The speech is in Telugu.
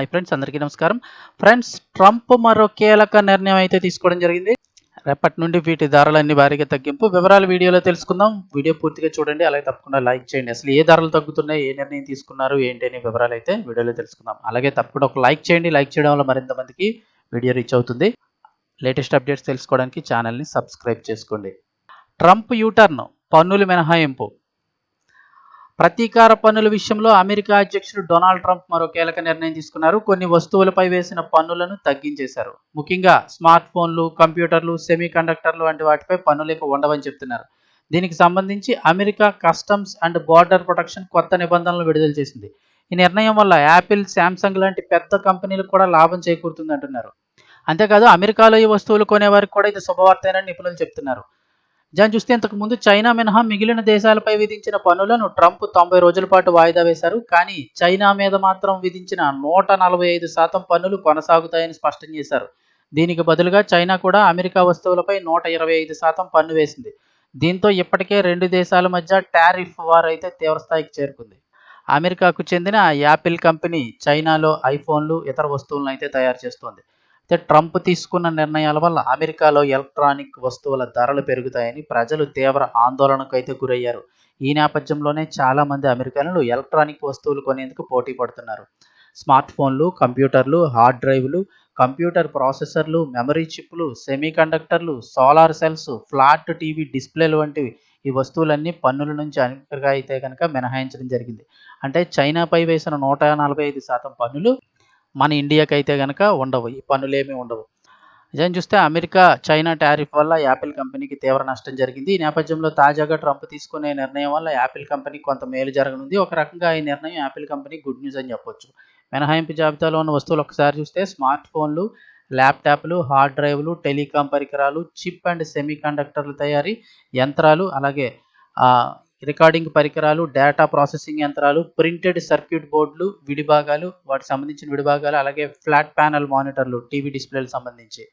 హాయ్ ఫ్రెండ్స్ అందరికీ నమస్కారం. ఫ్రెండ్స్ ట్రంప్ మరో కీలక నిర్ణయం అయితే తీసుకోవడం జరిగింది. రేపటి నుండి వీటి ధరలన్నీ భారీగా తగ్గింపు. వివరాలు వీడియోలో తెలుసుకుందాం. వీడియో పూర్తిగా చూడండి. అలాగే తప్పకుండా లైక్ చేయండి. అసలు ఏ ధరలు తగ్గుతున్నాయి ఏ నిర్ణయం తీసుకున్నారు ఏంటి అనే వివరాలు అయితే వీడియోలో తెలుసుకుందాం. అలాగే తప్పకుండా ఒక లైక్ చేయండి. లైక్ చేయడం వల్ల మరింత మందికి వీడియో రీచ్ అవుతుంది. లేటెస్ట్ అప్డేట్స్ తెలుసుకోవడానికి ఛానల్ని సబ్స్క్రైబ్ చేసుకోండి. ట్రంప్ యూటర్న్ పన్నుల మినహాయింపు. ప్రతీకార పన్నుల విషయంలో అమెరికా అధ్యక్షుడు డొనాల్డ్ ట్రంప్ మరో కీలక నిర్ణయం తీసుకున్నారు. కొన్ని వస్తువులపై వేసిన పన్నులను తగ్గించేశారు. ముఖ్యంగా స్మార్ట్ ఫోన్లు కంప్యూటర్లు సెమీ కండక్టర్లు వంటి వాటిపై పన్నులు ఇక ఉండవని చెప్తున్నారు. దీనికి సంబంధించి America customs and border protection కొత్త నిబంధనలు విడుదల చేసింది. ఈ నిర్ణయం వల్ల యాపిల్ శాంసంగ్ లాంటి పెద్ద కంపెనీలకు కూడా లాభం చేకూరుతుంది అంటున్నారు అంతేకాదు అమెరికాలో ఈ వస్తువులు కొనేవారికి కూడా ఇది శుభవార్తేనని నిపుణులు చెప్తున్నారు. దాన్ని చూస్తే ఇంతకు ముందు చైనా మినహా మిగిలిన దేశాలపై విధించిన పన్నులను ట్రంప్ తొంభై రోజుల పాటు వాయిదా వేశారు. కానీ చైనా మీద మాత్రం విధించిన నూట నలభై ఐదు శాతం పన్నులు కొనసాగుతాయని స్పష్టం చేశారు. దీనికి బదులుగా చైనా కూడా అమెరికా వస్తువులపై నూట ఇరవై ఐదు శాతం పన్ను వేసింది. దీంతో ఇప్పటికే రెండు దేశాల మధ్య టారిఫ్ వార్ అయితే తీవ్రస్థాయికి చేరుకుంది. అమెరికాకు చెందిన యాపిల్ కంపెనీ చైనాలో ఐఫోన్లు ఇతర వస్తువులను అయితే తయారు చేస్తోంది. అయితే ట్రంప్ తీసుకున్న నిర్ణయాల వల్ల అమెరికాలో ఎలక్ట్రానిక్ వస్తువుల ధరలు పెరుగుతాయని ప్రజలు తీవ్ర ఆందోళనకు అయితే గురయ్యారు. ఈ నేపథ్యంలోనే చాలామంది అమెరికన్లు ఎలక్ట్రానిక్ వస్తువులు కొనేందుకు పోటీ పడుతున్నారు. స్మార్ట్ ఫోన్లు కంప్యూటర్లు హార్డ్ డ్రైవ్లు కంప్యూటర్ ప్రాసెసర్లు మెమరీ చిప్లు సెమీ కండక్టర్లు సోలార్ సెల్స్ ఫ్లాట్ టీవీ డిస్ప్లేలు వంటివి ఈ వస్తువులన్నీ పన్నుల నుంచి అమెరికా అయితే కనుక మినహాయించడం జరిగింది. అంటే చైనాపై వేసిన నూట నలభై ఐదు శాతం పన్నులు మన ఇండియాకి అయితే కనుక ఉండవు ఈ పనులేమీ ఉండవు. నిజం చూస్తే అమెరికా చైనా టారిఫ్ వల్ల యాపిల్ కంపెనీకి తీవ్ర నష్టం జరిగింది. ఈ నేపథ్యంలో తాజాగా ట్రంప్ తీసుకునే నిర్ణయం వల్ల యాపిల్ కంపెనీకి కొంత మేలు జరగనుంది. ఒక రకంగా ఈ నిర్ణయం యాపిల్ కంపెనీ గుడ్ న్యూస్ అని చెప్పొచ్చు. మినహాయింపు జాబితాలో ఉన్న వస్తువులు ఒకసారి చూస్తే స్మార్ట్ ఫోన్లు ల్యాప్టాప్లు హార్డ్ డ్రైవ్లు టెలికాం పరికరాలు చిప్ అండ్ సెమీ కండక్టర్లు తయారీ యంత్రాలు అలాగే రికార్డింగ్ పరికరాలు డేటా ప్రాసెసింగ్ యంత్రాలు ప్రింటెడ్ సర్క్యూట్ బోర్డులు విడిభాగాలు వాటికి సంబంధించిన విడిభాగాలు అలాగే ఫ్లాట్ ప్యానల్ మానిటర్లు టీవీ డిస్ప్లేలకు సంబంధించి.